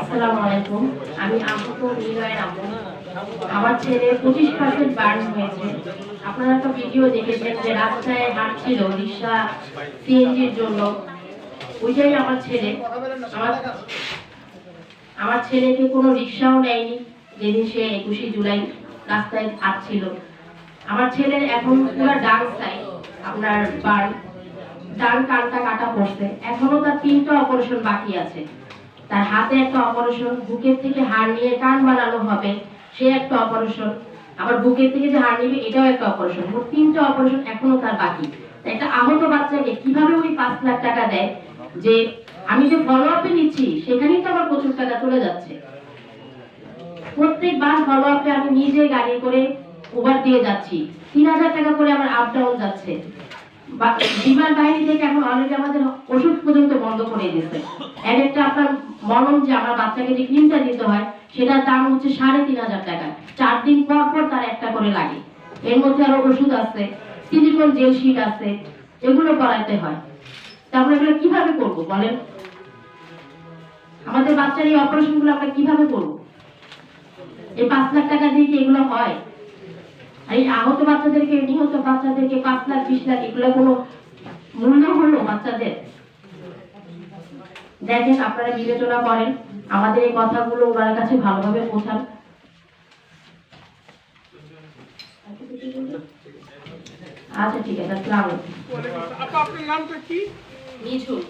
আসসালামু আলাইকুম আমি আহত নিলয়ের আম্মু আমার ছেলে পঁচিশ পার্সেন্ট বার্ন হয়েছে। আপনারা তো ভিডিও দেখেছেন যে রাস্তায় হাঁটছিল রিক্সা সিএনজির জন্য। ওইটাই আমার ছেলে। আমার আমার ছেলেকে কোনো রিক্সাও নেয়নি। যেদিন সে একুশে জুলাই রাস্তায় হাঁটছিল আমার ছেলের এখন পুরো ডান সাইড আপনার বার্ন ডান কানটা কাটা এখনও তার তিনটা অপারেশন বাকি আছে। তার হাতে একটা অপারেশন বুকের থেকে হাড় নিয়ে কান বানানো হবে, সে একটা অপারেশন আবার বুকের থেকে যে হাড় নিবে, এটাও একটা অপারেশন মোট তিনটা অপারেশন এখনও তার বাকি। একটা আহত বাচ্চাকে কীভাবে উনি পাঁচ লাখ টাকা দেয়? যে আমি যে ফলো আপে নিচ্ছি, সেখানেই তো আমার প্রচুর টাকা চলে যাচ্ছে। প্রত্যেকবার ফলো আমি নিজে গাড়ি করে ওভার দিয়ে যাচ্ছি। তিন হাজার টাকা করে আমার আপ ডাউন যাচ্ছে। বিমান বাহিনী থেকে এখন অলরেডি আমাদের ওষুধ পর্যন্ত বন্ধ করে দিয়েছে। এর একটা আপনার মলম যে আমার বাচ্চাকে যে ক্রিমটা দিতে হয়, সেটার দাম হচ্ছে সাড়ে তিন হাজার টাকা। চার দিন পর পর তার একটা করে লাগে। এর মধ্যে আরও ওষুধ আছে সিলিকন জেল শিট আছে, এগুলো করাইতে হয়। তা আমরা এগুলো কীভাবে করব বলেন? আমাদের বাচ্চার এই অপারেশনগুলো আমরা কীভাবে করব? এই পাঁচ লাখ টাকা দিয়ে কি এগুলো হয়? এই আহত বাচ্চাদেরকে নিহত বাচ্চাদেরকে পাঁচ লাখ বিশ লাখ এগুলো কোনো মূল্য হলো বাচ্চাদের? দেখেন আপনারা বিবেচনা করেন আমাদের এই কথাগুলো ওনার কাছে ভালোভাবে পৌঁছান আচ্ছা ঠিক আছে আসসালামু আলাইকুম। আপা আপনার নামটা কি? নিঝুম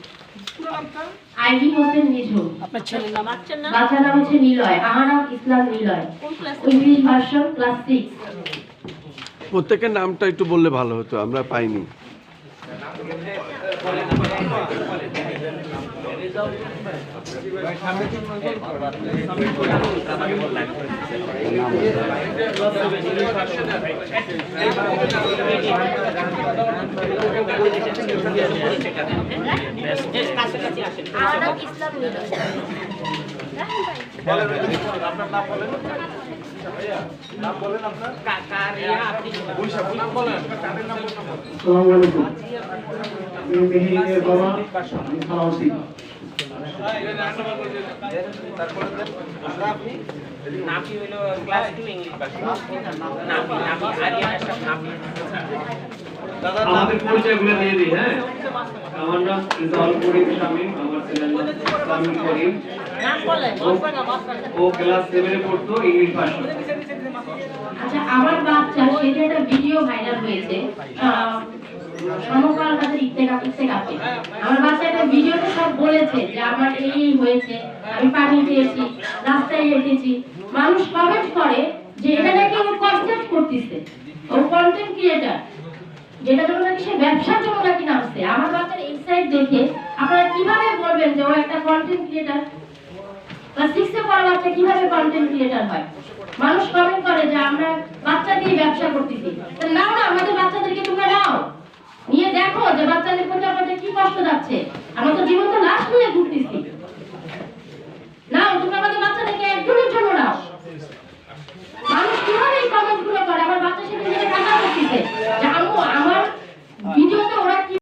পুরো নামটা আইভি হোসেন নিঝুম আপনার ছেলের নাম? বাচ্চার নাম? বাচ্চার নাম হচ্ছে Niloy. আহারাম Islam Niloy. English version class six প্রত্যেকের নামটা একটু বললে ভালো হতো আমরা পাইনি। আহারাম ইসলাম নিলয় নাপি হইল ক্লাস টু ইংলিশ নাপি নাপি আরিয়া নাপি আমাদের পরিচয়গুলো দিয়ে দিই হ্যাঁ? আমার নাম রিজাল করিম শামীম আমার ছেলের নাম সামিম করিম। ও ক্লাস সেভেনে পড়তো ইংলিশ ভাষা। আচ্ছা আমার বাচ্চা সেটা একটা ভিডিও ভাইরাল হয়েছে সমকাল হাতের ইত্তেকা ইত্তেকাতে আমার বাচ্চা একটা ভিডিওতে সব বলেছে যে আমার এই এই হয়েছে আমি পানি পেয়েছি রাস্তায় হেঁটেছি মানুষ কমেন্ট করে যে এটা নাকি ও কন্টেন্ট করতেছে। ও কন্টেন্ট ক্রিয়েটার যেটা জন্য নাকি সে ব্যবসার জন্য নাকি নামছে আমার বাচ্চার ইনসাইট দেখে আপনারা কীভাবে বলবেন যে ও একটা কন্টেন্ট ক্রিয়েটার বা সিক্সে পড়া বাচ্চা কীভাবে কন্টেন্ট ক্রিয়েটার হয়? মানুষ কমেন্ট করে যে আমরা বাচ্চা দিয়ে ব্যবসা করতেছি। নাও না, আমাদের বাচ্চাদেরকে তোমরা নাও। নিয়ে দেখো যে বাচ্চাদের প্রতি আমাদের কি কষ্ট যাচ্ছে। আমরা তো জীবন্ত